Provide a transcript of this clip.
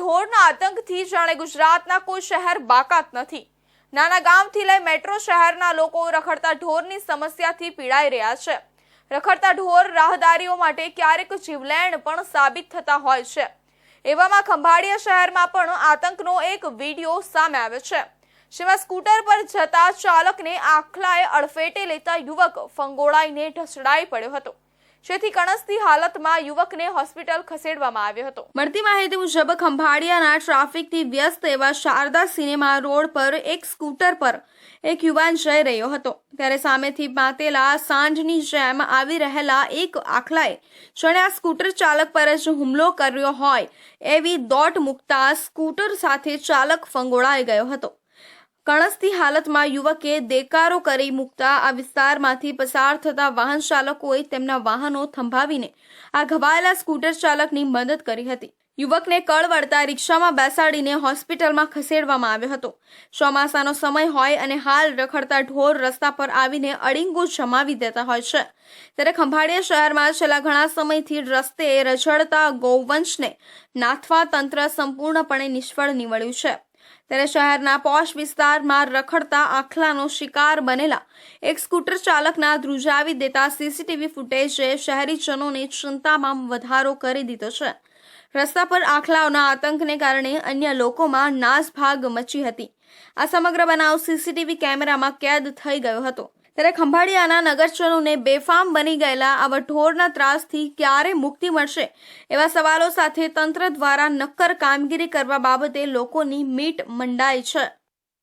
ઢોરના આતંકથી જાણે ગુજરાતના કોઈ શહેર બાકાત નથી. નાના ગામથી લઈ મેટ્રો શહેરના લોકો રખડતા ઢોરની સમસ્યાથી પીડાઈ રહ્યા છે. રખડતા ઢોર રાહદારીઓ માટે ક્યારેક જીવલેણ પણ સાબિત થતા હોય છે. એવામાં ખંભાળિયા શહેરમાં પણ આતંકનો એક વીડિયો સામે આવ્યો છે. જેમાં સ્કૂટર પર જતા ચાલકને આખલાએ અડફેટે લેતા યુવક ફંગોળાઈને ઢસડાઈ પડ્યો હતો. જેથી કણસતી હાલતમાં યુવકને હોસ્પિટલ ખસેડવામાં આવ્યો હતો. મળતી માહિતી મુજબ ખંભાળિયાના ટ્રાફિકથી વ્યસ્ત એવા શારદા સિનેમા રોડ પર એક સ્કૂટર પર એક યુવાન જઈ રહ્યો હતો. ત્યારે સામેથી માતેલા સાંજની જેમ આવી રહેલા એક આખલાએ જેણે આ સ્કૂટર ચાલક પર જ હુમલો કર્યો હોય એવી દોટ મૂકતા સ્કૂટર સાથે ચાલક ફંગોળાઈ ગયો હતો. કણસતી હાલતમાં યુવકે દેકારો કરી મૂકતા આ વિસ્તારમાંથી પસાર થતા વાહન ચાલકોએ તેમના વાહનો થંભાવીને આ ઘવાયેલા સ્કૂટર ચાલકની મદદ કરી હતી. યુવકને કળ વળતા રિક્ષામાં બેસાડીને હોસ્પિટલમાં ખસેડવામાં આવ્યો હતો. ચોમાસાનો સમય હોય અને હાલ રખડતા ઢોર રસ્તા પર આવીને અડીંગો જમાવી દેતા હોય છે. ત્યારે ખંભાળિયા શહેરમાં છેલ્લા ઘણા સમયથી રસ્તે રઝળતા ગૌવંશને નાથવા તંત્ર સંપૂર્ણપણે નિષ્ફળ નીવડ્યું છે. ત્યારે શહેરના પોશ વિસ્તારમાં રખડતા આખલાનો શિકાર બનેલા એક સ્કૂટર ચાલકના ધ્રુજાવી દેતા સીસીટીવી ફૂટેજે શહેરીજનોને ચિંતામાં વધારો કરી દીધો છે. રસ્તા પર આખલાઓના આતંકને કારણે અન્ય લોકોમાં નાસભાગ મચી હતી. આ સમગ્ર બનાવ સીસીટીવી કેમેરામાં કેદ થઈ ગયો હતો. ત્યારે ખંભાળિયાના નગરજનોને બેફામ બની ગયેલા આવા ઢોરના ત્રાસથી ક્યારે મુક્તિ મળશે એવા સવાલો સાથે તંત્ર દ્વારા નક્કર કામગીરી કરવા બાબતે લોકોની મીટ મંડાઈ છે.